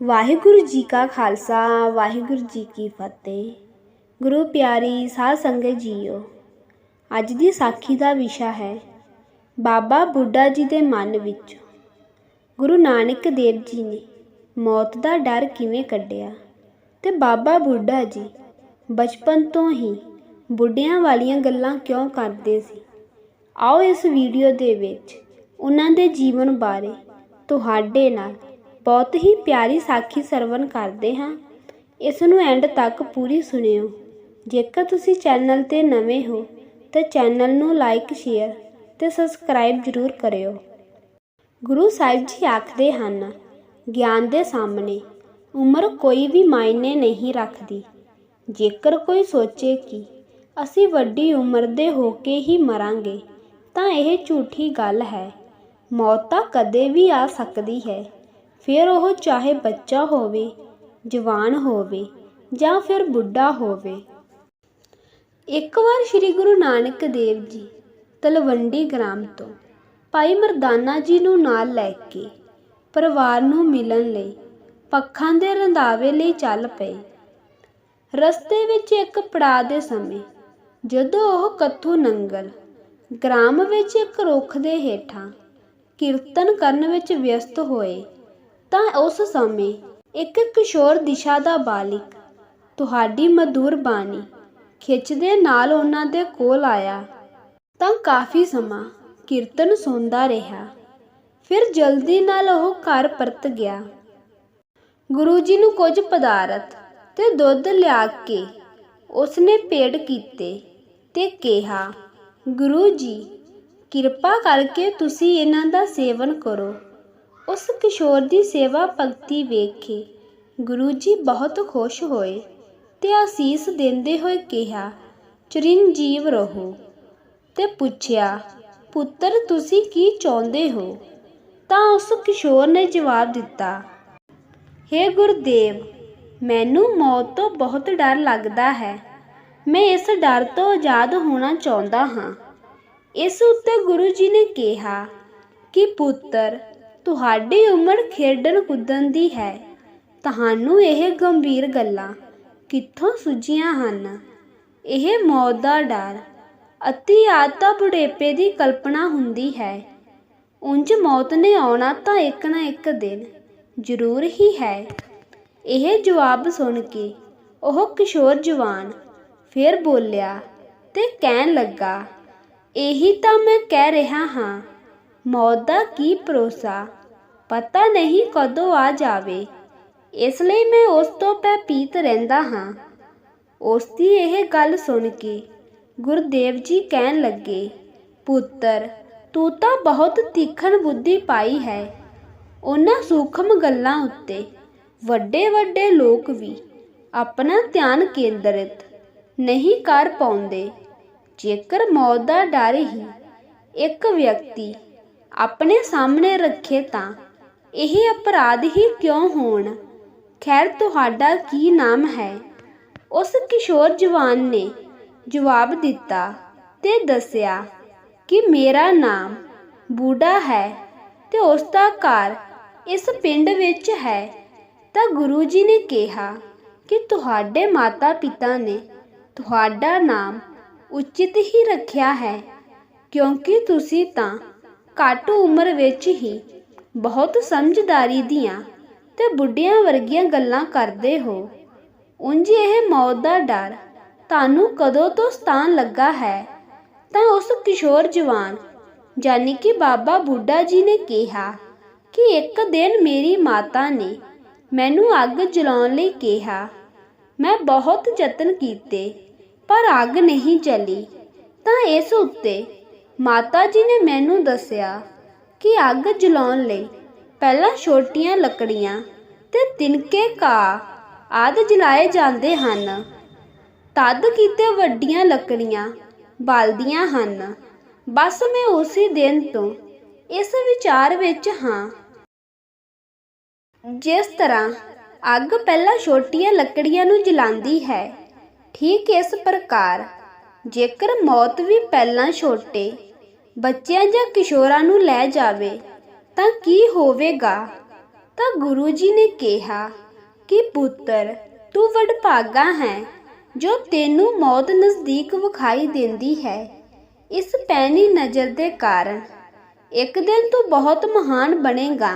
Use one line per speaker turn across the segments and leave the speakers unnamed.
ਵਾਹਿਗੁਰੂ ਜੀ ਕਾ ਖਾਲਸਾ, ਵਾਹਿਗੁਰੂ ਜੀ ਕੀ ਫਤਿਹ। ਗੁਰੂ ਪਿਆਰੀ, ਸਾਧ ਸੰਗਤ ਜੀਓ, ਅੱਜ ਦੀ ਸਾਖੀ ਦਾ ਵਿਸ਼ਾ ਹੈ, ਬਾਬਾ ਬੁੱਢਾ ਜੀ ਦੇ ਮਨ ਵਿੱਚ। ਗੁਰੂ ਨਾਨਕ ਦੇਵ ਜੀ ਨੇ ਮੌਤ ਦਾ ਡਰ ਕਿਵੇਂ ਕੱਢਿਆ ਤੇ ਬਾਬਾ ਬੁੱਢਾ ਜੀ ਬਚਪਨ ਤੋਂ ਹੀ ਬੁੱਢਿਆਂ ਵਾਲੀਆਂ ਗੱਲਾਂ ਕਿਉਂ ਕਰਦੇ ਸੀ? ਆਓ ਇਸ ਵੀਡੀਓ ਦੇ ਵਿੱਚ ਉਹਨਾਂ ਦੇ ਜੀਵਨ ਬਾਰੇ ਤੁਹਾਡੇ ਨਾਲ ਬਹੁਤ ਹੀ ਪਿਆਰੀ ਸਾਖੀ ਸਰਵਨ ਕਰਦੇ ਹਾਂ। ਇਸ ਨੂੰ ਐਂਡ ਤੱਕ ਪੂਰੀ ਸੁਣਿਓ। ਜੇਕਰ ਤੁਸੀਂ ਚੈਨਲ ਤੇ ਨਵੇਂ ਹੋ, ਤਾਂ ਚੈਨਲ ਨੂੰ ਲਾਈਕ ਸ਼ੇਅਰ ਤੇ ਸਬਸਕ੍ਰਾਈਬ ਜ਼ਰੂਰ ਕਰਿਓ। ਗੁਰੂ ਸਾਹਿਬ ਜੀ ਆਖਦੇ ਹਨ, ਗਿਆਨ ਦੇ ਸਾਹਮਣੇ ਉਮਰ ਕੋਈ ਵੀ ਮਾਇਨੇ ਨਹੀਂ ਰੱਖਦੀ। ਜੇਕਰ ਕੋਈ ਸੋਚੇ ਕਿ ਅਸੀਂ ਵੱਡੀ ਉਮਰ ਦੇ ਹੋ ਕੇ ਹੀ ਮਰਾਂਗੇ, ਤਾਂ ਇਹ ਝੂਠੀ ਗੱਲ ਹੈ। ਮੌਤ ਤਾਂ ਕਦੇ ਵੀ ਆ ਸਕਦੀ ਹੈ। ਫਿਰ ਉਹ ਚਾਹੇ ਬੱਚਾ ਹੋਵੇ, ਜਵਾਨ ਹੋਵੇ ਜਾਂ ਫਿਰ ਬੁੱਢਾ ਹੋਵੇ। ਇੱਕ ਵਾਰ ਸ੍ਰੀ ਗੁਰੂ ਨਾਨਕ ਦੇਵ ਜੀ ਤਲਵੰਡੀ ਗ੍ਰਾਮ ਤੋਂ ਭਾਈ ਮਰਦਾਨਾ ਜੀ ਨੂੰ ਨਾਲ ਲੈ ਕੇ ਪਰਿਵਾਰ ਨੂੰ ਮਿਲਣ ਲਈ ਪੱਖਾਂ ਦੇ ਰੰਧਾਵੇ ਲਈ ਚੱਲ ਪਏ। ਰਸਤੇ ਵਿੱਚ ਇੱਕ ਪੜਾਅ ਦੇ ਸਮੇਂ ਜਦੋਂ ਉਹ ਕੱਥੂ ਨੰਗਲ ਗ੍ਰਾਮ ਵਿੱਚ ਇੱਕ ਰੁੱਖ ਦੇ ਹੇਠਾਂ ਕੀਰਤਨ ਕਰਨ ਵਿੱਚ ਵਿਅਸਤ ਹੋਏ ਤਾਂ ਉਸ ਸਮੇਂ ਇੱਕ ਕਿਸ਼ੋਰ ਦਿਸ਼ਾ ਦਾ ਬਾਲਿਕ ਤੁਹਾਡੀ ਮਧੁਰ ਬਾਣੀ ਖਿੱਚਦੇ ਨਾਲ ਉਹਨਾਂ ਦੇ ਕੋਲ ਆਇਆ ਤਾਂ ਕਾਫੀ ਸਮਾਂ ਕੀਰਤਨ ਸੁਣਦਾ ਰਿਹਾ। ਫਿਰ ਜਲਦੀ ਨਾਲ ਉਹ ਘਰ ਪਰਤ ਗਿਆ। ਗੁਰੂ ਜੀ ਨੂੰ ਕੁਝ ਪਦਾਰਥ ਤੇ ਦੁੱਧ ਲਿਆ ਕੇ ਉਸਨੇ ਪੇੜ ਕੀਤੇ ਤੇ ਕਿਹਾ, ਗੁਰੂ ਜੀ, ਕਿਰਪਾ ਕਰਕੇ ਤੁਸੀਂ ਇਹਨਾਂ ਦਾ ਸੇਵਨ ਕਰੋ। ਉਸ ਕਿਸ਼ੋਰ ਦੀ ਸੇਵਾ ਭਗਤੀ ਵੇਖ। ਕੇ ਗੁਰੂ ਜੀ ਬਹੁਤ ਖੁਸ਼ ਹੋਏ ਤੇ ਆਸੀਸ ਦਿੰਦੇ ਹੋਏ ਕਿਹਾ, ਚਰਿੰਜੀਵ ਰਹੋ। ਤੇ ਪੁੱਛਿਆ, ਪੁੱਤਰ, ਤੁਸੀਂ ਕੀ ਚਾਹੁੰਦੇ ਹੋ? ਤਾਂ ਉਸ ਕਿਸ਼ੋਰ ਨੇ ਜਵਾਬ ਦਿੱਤਾ, ਹੇ ਗੁਰਦੇਵ, ਮੈਨੂੰ ਮੌਤ ਤੋਂ ਬਹੁਤ ਡਰ ਲੱਗਦਾ ਹੈ। ਮੈਂ ਇਸ ਡਰ ਤੋਂ ਆਜ਼ਾਦ ਹੋਣਾ ਚਾਹੁੰਦਾ ਹਾਂ। ਇਸ ਉੱਤੇ ਗੁਰੂ ਜੀ ਨੇ ਕਿਹਾ ਕਿ ਪੁੱਤਰ ਤੁਹਾਡੀ ਉਮਰ ਖੇਡਣ ਕੁੱਦਣ ਦੀ ਹੈ। ਤੁਹਾਨੂੰ ਇਹ ਗੰਭੀਰ ਗੱਲਾਂ ਕਿੱਥੋਂ ਸੁਝੀਆਂ ਹਨ? ਇਹ ਮੌਤ ਦਾ ਡਰ ਅਤੀ ਆਦਤਾ ਬੁਢੇਪੇ ਦੀ ਕਲਪਨਾ ਹੁੰਦੀ ਹੈ। ਉਂਝ ਮੌਤ ਨੇ ਆਉਣਾ ਤਾਂ ਇੱਕ ਨਾ ਇੱਕ ਦਿਨ ਜ਼ਰੂਰ ਹੀ ਹੈ। ਇਹ ਜਵਾਬ ਸੁਣ ਕੇ ਉਹ ਕਿਸ਼ੋਰ ਜਵਾਨ ਫਿਰ ਬੋਲਿਆ ਤੇ ਕਹਿਣ ਲੱਗਾ, ਇਹੀ ਤਾਂ ਮੈਂ ਕਹਿ ਰਿਹਾ ਹਾਂ। ਮੌਤ ਦਾ ਕੀ ਭਰੋਸਾ ਪਤਾ ਨਹੀਂ ਕਦੋਂ ਆ ਜਾਵੇ। ਇਸ ਲਈ ਮੈਂ ਉਸ ਤੋਂ ਭੈਭੀਤ ਰਹਿੰਦਾ ਹਾਂ। ਉਸ ਦੀ ਇਹ ਗੱਲ ਸੁਣ ਕੇ ਗੁਰਦੇਵ ਜੀ ਕਹਿਣ ਲੱਗੇ, ਪੁੱਤਰ, ਤੂੰ ਤਾਂ ਬਹੁਤ ਤੀਖਣ ਬੁੱਧੀ ਪਾਈ ਹੈ। ਉਹਨਾਂ ਸੂਖਮ ਗੱਲਾਂ ਉੱਤੇ ਵੱਡੇ ਵੱਡੇ ਲੋਕ ਵੀ ਆਪਣਾ ਧਿਆਨ ਕੇਂਦਰਿਤ ਨਹੀਂ ਕਰ ਪਾਉਂਦੇ। ਜੇਕਰ ਮੌਤ ਦਾ ਡਰ ਹੀ ਇੱਕ ਵਿਅਕਤੀ ਆਪਣੇ ਸਾਹਮਣੇ ਰੱਖੇ ਤਾਂ ਇਹ ਅਪਰਾਧ ਹੀ ਕਿਉਂ ਹੋਣ? ਖੈਰ, ਤੁਹਾਡਾ ਕੀ ਨਾਮ ਹੈ? ਉਸ ਕਿਸ਼ੋਰ ਜਵਾਨ ਨੇ ਜਵਾਬ ਦਿੱਤਾ ਤੇ ਦੱਸਿਆ ਕਿ ਮੇਰਾ ਨਾਮ ਬੂਢਾ ਹੈ ਤੇ ਉਸ ਦਾ ਘਰ ਇਸ ਪਿੰਡ ਵਿੱਚ ਹੈ। ਤਾਂ ਗੁਰੂ ਜੀ ਨੇ ਕਿਹਾ ਕਿ ਤੁਹਾਡੇ ਮਾਤਾ ਪਿਤਾ ਨੇ ਤੁਹਾਡਾ ਨਾਮ ਉਚਿਤ ਹੀ ਰੱਖਿਆ ਹੈ, ਕਿਉਂਕਿ ਤੁਸੀਂ ਤਾਂ ਘੱਟ ਉਮਰ ਵਿੱਚ ਹੀ ਬਹੁਤ ਸਮਝਦਾਰੀ ਦੀਆਂ ਤੇ ਬੁੱਢਿਆਂ ਵਰਗੀਆਂ ਗੱਲਾਂ ਕਰਦੇ ਹੋ। ਉਂਝ ਇਹ ਮੌਤ ਦਾ ਡਰ ਤੁਹਾਨੂੰ ਕਦੋਂ ਤੋਂ ਸਤਾਨ ਲੱਗਾ ਹੈ? ਤਾਂ ਉਸ ਕਿਸ਼ੋਰ ਜਵਾਨ ਜਾਨੀ ਕਿ ਬਾਬਾ ਬੁੱਢਾ ਜੀ ਨੇ ਕਿਹਾ ਕਿ ਇੱਕ ਦਿਨ ਮੇਰੀ ਮਾਤਾ ਨੇ ਮੈਨੂੰ ਅੱਗ ਜਲਾਉਣ ਲਈ ਕਿਹਾ। ਮੈਂ ਬਹੁਤ ਯਤਨ ਕੀਤੇ, ਪਰ ਅੱਗ ਨਹੀਂ ਜਲੀ। ਤਾਂ ਇਸ ਉੱਤੇ ਮਾਤਾ ਜੀ ਨੇ ਮੈਨੂੰ ਦੱਸਿਆ ਕਿ ਅੱਗ ਜਲਾਉਣ ਲਈ ਪਹਿਲਾਂ ਛੋਟੀਆਂ ਲੱਕੜੀਆਂ ਤੇ ਤਿਨਕੇ ਕਾ ਆਦ ਜਲਾਏ ਜਾਂਦੇ ਹਨ। ਤਦ ਕੀਤੇ ਵੱਡੀਆਂ ਲੱਕੜੀਆਂ ਬਲਦੀਆਂ ਹਨ। ਬਸ ਮੈਂ ਉਸੇ ਦਿਨ ਤੋਂ ਇਸ ਵਿਚਾਰ ਵਿੱਚ ਹਾਂ। ਜਿਸ ਤਰ੍ਹਾਂ ਅੱਗ ਪਹਿਲਾਂ ਛੋਟੀਆਂ ਲੱਕੜੀਆਂ ਨੂੰ ਜਲਾਉਂਦੀ ਹੈ, ਠੀਕ ਇਸ ਪ੍ਰਕਾਰ। ਜੇਕਰ ਮੌਤ ਵੀ ਪਹਿਲਾਂ ਛੋਟੇ ਬੱਚਿਆਂ ਜਾਂ ਕਿਸ਼ੋਰਾਂ ਨੂੰ ਲੈ ਜਾਵੇ, ਤਾਂ ਕੀ ਹੋਵੇਗਾ? ਤਾਂ ਗੁਰੂ ਜੀ ਨੇ ਕਿਹਾ ਕਿ, ਪੁੱਤਰ, ਤੂੰ ਵਡਭਾਗਾ ਹੈ, ਜੋ ਤੈਨੂੰ ਮੌਤ ਨਜ਼ਦੀਕ ਵਿਖਾਈ ਦਿੰਦੀ ਹੈ। ਇਸ ਪੈਣੀ ਨਜ਼ਰ ਦੇ ਕਾਰਨ ਇੱਕ ਦਿਨ ਤੂੰ ਬਹੁਤ ਮਹਾਨ ਬਣੇਗਾ।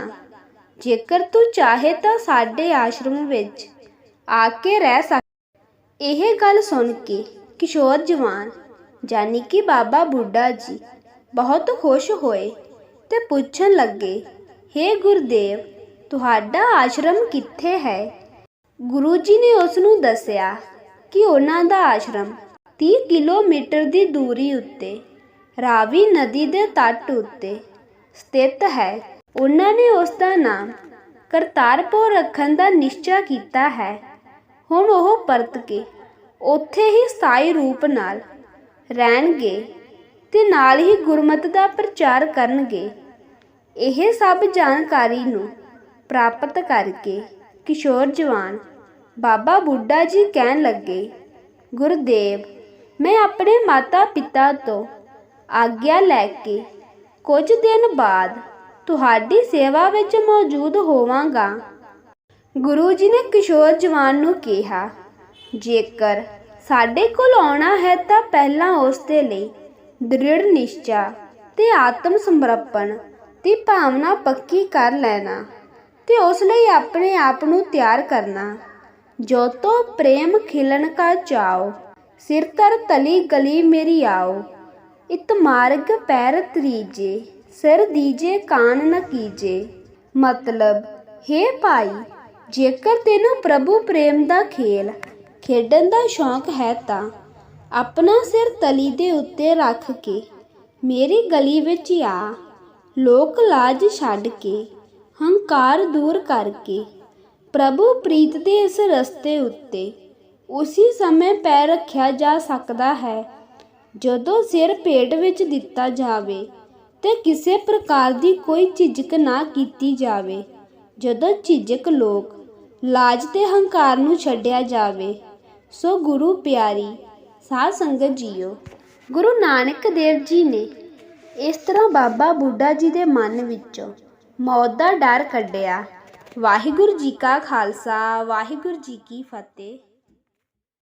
ਜੇਕਰ ਤੂੰ ਚਾਹੇ ਤਾਂ ਸਾਡੇ ਆਸ਼ਰਮ ਵਿੱਚ ਆ ਕੇ ਰਹਿ ਸਕ। ਇਹ ਗੱਲ ਸੁਣ ਕੇ ਕਿਸ਼ੋਰ ਜਵਾਨ ਜਾਨੀ ਕਿ ਬਾਬਾ ਬੁੱਢਾ ਜੀ ਬਹੁਤ ਖੁਸ਼ ਹੋਏ ਤੇ ਪੁੱਛਣ ਲੱਗੇ हे ਗੁਰਦੇਵ, ਤੁਹਾਡਾ ਆਸ਼ਰਮ ਕਿੱਥੇ ਹੈ? ਗੁਰੂ ਜੀ ਨੇ ਉਸ ਨੂੰ ਦੱਸਿਆ ਕਿ ਉਹਨਾਂ ਦਾ ਆਸ਼ਰਮ 30 ਕਿਲੋਮੀਟਰ ਦੀ ਦੂਰੀ ਉੱਤੇ, ਰਾਵੀ ਨਦੀ ਦੇ ਤੱਟ ਉੱਤੇ ਸਥਿਤ ਹੈ। ਉਹਨਾਂ ਨੇ ਉਸ ਦਾ ਨਾਮ ਕਰਤਾਰਪੁਰ ਰੱਖਣ ਦਾ ਨਿਸ਼ਚਾ ਕੀਤਾ ਹੈ। ਹੁਣ ਉਹ ਪਰਤ ਕੇ ਉੱਥੇ ਹੀ ਸਥਾਈ ਰੂਪ ਨਾਲ ਰਹਿਣਗੇ। ਤੇ ਨਾਲ ਹੀ ਗੁਰਮਤਿ ਦਾ ਪ੍ਰਚਾਰ ਕਰਨਗੇ। ਇਹ ਸਭ ਜਾਣਕਾਰੀ ਨੂੰ ਪ੍ਰਾਪਤ ਕਰਕੇ ਕਿਸ਼ੋਰ ਜਵਾਨ ਬਾਬਾ ਬੁੱਢਾ ਜੀ ਕਹਿਣ ਲੱਗੇ, ਗੁਰਦੇਵ, ਮੈਂ ਆਪਣੇ ਮਾਤਾ ਪਿਤਾ ਤੋਂ ਆਗਿਆ ਲੈ ਕੇ ਕੁਝ ਦਿਨ ਬਾਅਦ ਤੁਹਾਡੀ ਸੇਵਾ ਵਿੱਚ ਮੌਜੂਦ ਹੋਵਾਂਗਾ। ਗੁਰੂ ਜੀ ਨੇ ਕਿਸ਼ੋਰ ਜਵਾਨ ਨੂੰ ਕਿਹਾ, ਜੇਕਰ ਸਾਡੇ ਕੋਲ ਆਉਣਾ ਹੈ ਤਾਂ ਪਹਿਲਾਂ ਉਸ ਦੇ ਲਈ ਦ੍ਰਿੜ ਨਿਸ਼ਚਾ ਤੇ ਆਤਮ ਸਮਰਪਣ ਦੀ ਭਾਵਨਾ ਪੱਕੀ ਕਰ ਲੈਣਾ ਤੇ ਉਸ ਲਈ ਆਪਣੇ ਆਪ ਨੂੰ ਤਿਆਰ ਕਰਨਾ। ਜੋ ਤੋ ਪ੍ਰੇਮ ਖਿਲਣ ਕਾ ਚਾਓ, ਸਿਰ ਤਰ ਤਲੀ ਗਲੀ ਮੇਰੀ ਆਓ। ਇਤ ਮਾਰਗ ਪੈਰ ਤਰੀਜੇ, ਸਿਰ ਦੀਜੇ ਕਾਨ ਨ ਕੀਜੇ। ਮਤਲਬ हे ਭਾਈ, ਜੇਕਰ ਤੈਨੂੰ ਪ੍ਰਭੂ ਪ੍ਰੇਮ ਦਾ ਖੇਲ ਖੇਡਣ ਦਾ ਸ਼ੌਂਕ ਹੈ ਤਾਂ ਆਪਣਾ ਸਿਰ ਤਲੀ ਦੇ ਉੱਤੇ ਰੱਖ ਕੇ ਮੇਰੀ ਗਲੀ ਵਿੱਚ ਆ। ਲੋਕ ਲਾਜ ਛੱਡ ਕੇ, ਹੰਕਾਰ ਦੂਰ ਕਰਕੇ, ਪ੍ਰਭੂ ਪ੍ਰੀਤ ਦੇ ਇਸ ਰਸਤੇ ਉੱਤੇ ਉਸੇ ਸਮੇਂ ਪੈਰ ਰੱਖਿਆ ਜਾ ਸਕਦਾ ਹੈ। ਜਦੋਂ ਸਿਰ ਪੇਟ ਵਿੱਚ ਦਿੱਤਾ ਜਾਵੇ ਤੇ ਕਿਸੇ ਪ੍ਰਕਾਰ ਦੀ ਕੋਈ ਝਿਜਕ ਨਾ ਕੀਤੀ ਜਾਵੇ, ਜਦੋਂ ਝਿਜਕ ਲੋਕ ਲਾਜ ਤੇ ਹੰਕਾਰ ਨੂੰ ਛੱਡਿਆ ਜਾਵੇ, ਸੋ ਗੁਰੂ ਪਿਆਰੀ ਸਾਧ ਸੰਗਤ ਜੀਓ, ਗੁਰੂ ਨਾਨਕ ਦੇਵ ਜੀ ਨੇ ਇਸ ਤਰ੍ਹਾਂ ਬਾਬਾ ਬੁੱਢਾ ਜੀ ਦੇ ਮਨ ਵਿੱਚੋਂ ਮੌਤ ਦਾ ਡਰ ਕੱਢਿਆ। ਵਾਹਿਗੁਰੂ ਜੀ ਕਾ ਖਾਲਸਾ, ਵਾਹਿਗੁਰੂ ਜੀ ਕੀ ਫਤਿਹ।